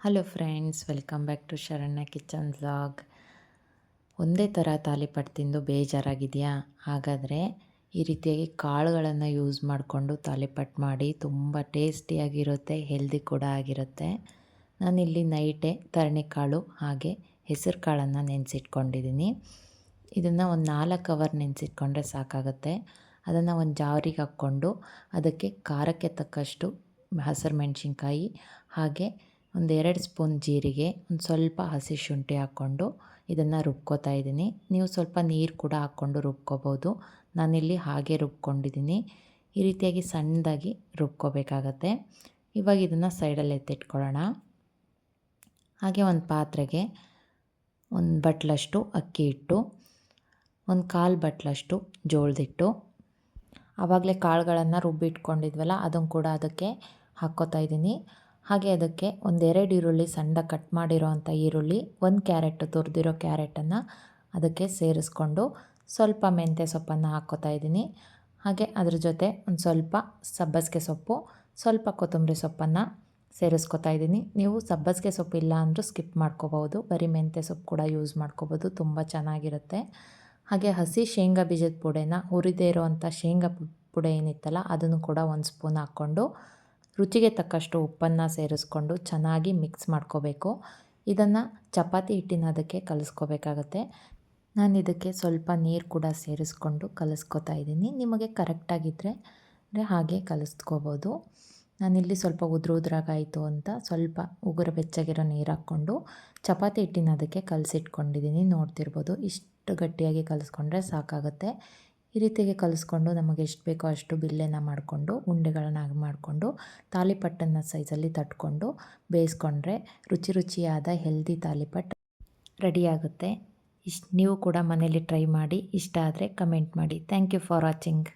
Hello friends welcome back to Sharanya kitchen vlog ಒಂದೇ ಥರ ತಾಲಿಪಟ್ಟು ತಿಂದು ಬೇಜಾರಾಗಿದೆಯಾ ಹಾಗಾದರೆ ಈ ರೀತಿಯಾಗಿ ಕಾಳುಗಳನ್ನು ಯೂಸ್ ಮಾಡಿಕೊಂಡು ತಾಲಿಪಟ್ಟು ಮಾಡಿ ತುಂಬ ಟೇಸ್ಟಿಯಾಗಿರುತ್ತೆ ಹೆಲ್ದಿ ಕೂಡ ಆಗಿರುತ್ತೆ. ನಾನಿಲ್ಲಿ ತರಣಿ ಕಾಳು ಹಾಗೆ ಹೆಸರು ಕಾಳನ್ನು ನೆನೆಸಿಟ್ಕೊಂಡಿದ್ದೀನಿ ಇದನ್ನು ಒಂದು ನಾಲ್ಕು ಅವರ್ ನೆನೆಸಿಟ್ಕೊಂಡ್ರೆ ಸಾಕಾಗುತ್ತೆ. ಅದನ್ನು ಒಂದು ಜಾವರಿಗೆ ಹಾಕ್ಕೊಂಡು ಅದಕ್ಕೆ ಖಾರಕ್ಕೆ ತಕ್ಕಷ್ಟು ಹಸಿರು ಮೆಣಸಿನ್ಕಾಯಿ ಹಾಗೆ ಒಂದು ಎರಡು ಸ್ಪೂನ್ ಜೀರಿಗೆ, ಒಂದು ಸ್ವಲ್ಪ ಹಸಿ ಶುಂಠಿ ಹಾಕ್ಕೊಂಡು ಇದನ್ನು ರುಬ್ಕೋತಾ ಇದ್ದೀನಿ. ನೀವು ಸ್ವಲ್ಪ ನೀರು ಕೂಡ ಹಾಕ್ಕೊಂಡು ರುಬ್ಕೋಬೋದು. ನಾನಿಲ್ಲಿ ಹಾಗೆ ರುಬ್ಕೊಂಡಿದ್ದೀನಿ. ಈ ರೀತಿಯಾಗಿ ಸಣ್ಣದಾಗಿ ರುಬ್ಕೋಬೇಕಾಗತ್ತೆ. ಇವಾಗ ಇದನ್ನು ಸೈಡಲ್ಲಿ ಎತ್ತಿಟ್ಕೊಳ್ಳೋಣ. ಹಾಗೆ ಒಂದು ಪಾತ್ರೆಗೆ ಒಂದು ಬಟ್ಲಷ್ಟು ಅಕ್ಕಿ ಇಟ್ಟು ಒಂದು ಕಾಲು ಬಟ್ಲಷ್ಟು ಜೋಳದಿಟ್ಟು ಆವಾಗಲೇ ಕಾಳುಗಳನ್ನು ರುಬ್ಬಿಟ್ಕೊಂಡಿದ್ವಲ್ಲ ಅದನ್ನು ಕೂಡ ಅದಕ್ಕೆ ಹಾಕ್ಕೋತಾ ಇದ್ದೀನಿ. ಹಾಗೆ ಅದಕ್ಕೆ ಒಂದೆರಡು ಈರುಳ್ಳಿ ಸಣ್ಣ ಕಟ್ ಮಾಡಿರೋ ಅಂಥ ಈರುಳ್ಳಿ, ಒಂದು ಕ್ಯಾರೆಟ್ ತುರಿದಿರೋ ಕ್ಯಾರೆಟನ್ನು ಅದಕ್ಕೆ ಸೇರಿಸ್ಕೊಂಡು ಸ್ವಲ್ಪ ಮೆಂತ್ಯ ಸೊಪ್ಪನ್ನು ಹಾಕ್ಕೋತಾ ಇದ್ದೀನಿ. ಹಾಗೆ ಅದ್ರ ಜೊತೆ ಒಂದು ಸ್ವಲ್ಪ ಸಬ್ಬಸಿಗೆ ಸೊಪ್ಪು, ಸ್ವಲ್ಪ ಕೊತ್ತಂಬರಿ ಸೊಪ್ಪನ್ನು ಸೇರಿಸ್ಕೊತಾ ಇದ್ದೀನಿ. ನೀವು ಸಬ್ಬಸಿಗೆ ಸೊಪ್ಪು ಇಲ್ಲ ಅಂದರೂ ಸ್ಕಿಪ್ ಮಾಡ್ಕೋಬೋದು, ಬರೀ ಮೆಂತ್ಯ ಸೊಪ್ಪು ಕೂಡ ಯೂಸ್ ಮಾಡ್ಕೋಬೋದು, ತುಂಬ ಚೆನ್ನಾಗಿರುತ್ತೆ. ಹಾಗೆ ಹಸಿ ಶೇಂಗಾ ಬೀಜದ ಪುಡೆನ ಹುರಿದೇ ಇರೋವಂಥ ಶೇಂಗಾ ಪುಡೆ ಏನಿತ್ತಲ್ಲ, ಅದನ್ನು ಕೂಡ ಒಂದು ಸ್ಪೂನ್ ಹಾಕ್ಕೊಂಡು ರುಚಿಗೆ ತಕ್ಕಷ್ಟು ಉಪ್ಪನ್ನು ಸೇರಿಸ್ಕೊಂಡು ಚೆನ್ನಾಗಿ ಮಿಕ್ಸ್ ಮಾಡ್ಕೋಬೇಕು. ಇದನ್ನು ಚಪಾತಿ ಹಿಟ್ಟಿನ ಅದಕ್ಕೆ ಕಲಿಸ್ಕೋಬೇಕಾಗತ್ತೆ. ನಾನು ಇದಕ್ಕೆ ಸ್ವಲ್ಪ ನೀರು ಕೂಡ ಸೇರಿಸ್ಕೊಂಡು ಕಲಿಸ್ಕೊತಾ ಇದ್ದೀನಿ. ನಿಮಗೆ ಕರೆಕ್ಟಾಗಿದ್ದರೆ ಹಾಗೆ ಕಲಿಸ್ಕೋಬೋದು. ನಾನಿಲ್ಲಿ ಸ್ವಲ್ಪ ಉದುರು ಉದುರಾಗಾಯಿತು ಅಂತ ಸ್ವಲ್ಪ ಉಗುರು ಬೆಚ್ಚಗಿರೋ ನೀರು ಹಾಕ್ಕೊಂಡು ಚಪಾತಿ ಹಿಟ್ಟಿನ ಅದಕ್ಕೆ ಕಲಸಿಟ್ಕೊಂಡಿದ್ದೀನಿ. ನೋಡ್ತಿರ್ಬೋದು ಇಷ್ಟು ಗಟ್ಟಿಯಾಗಿ ಕಲಿಸ್ಕೊಂಡ್ರೆ ಸಾಕಾಗುತ್ತೆ. ಈ ರೀತಿಯಾಗಿ ಕಲಿಸ್ಕೊಂಡು ನಮಗೆ ಎಷ್ಟು ಬೇಕೋ ಅಷ್ಟು ಬಿಲ್ಲೆನ ಮಾಡಿಕೊಂಡು ಉಂಡೆಗಳನ್ನಾಗಿ ಮಾಡಿಕೊಂಡು, ತಾಲಿಪಟ್ಟನ್ನ ಸೈಜಲ್ಲಿ ತಟ್ಕೊಂಡು ಬೇಯಿಸ್ಕೊಂಡ್ರೆ ರುಚಿ ರುಚಿಯಾದ ಹೆಲ್ದಿ ತಾಲಿಪಟ್ಟು ರೆಡಿಯಾಗುತ್ತೆ ಇಷ್ಟು ನೀವು ಕೂಡ ಮನೇಲಿ ಟ್ರೈ ಮಾಡಿ, ಇಷ್ಟ ಆದರೆ ಕಮೆಂಟ್ ಮಾಡಿ. Thank you for watching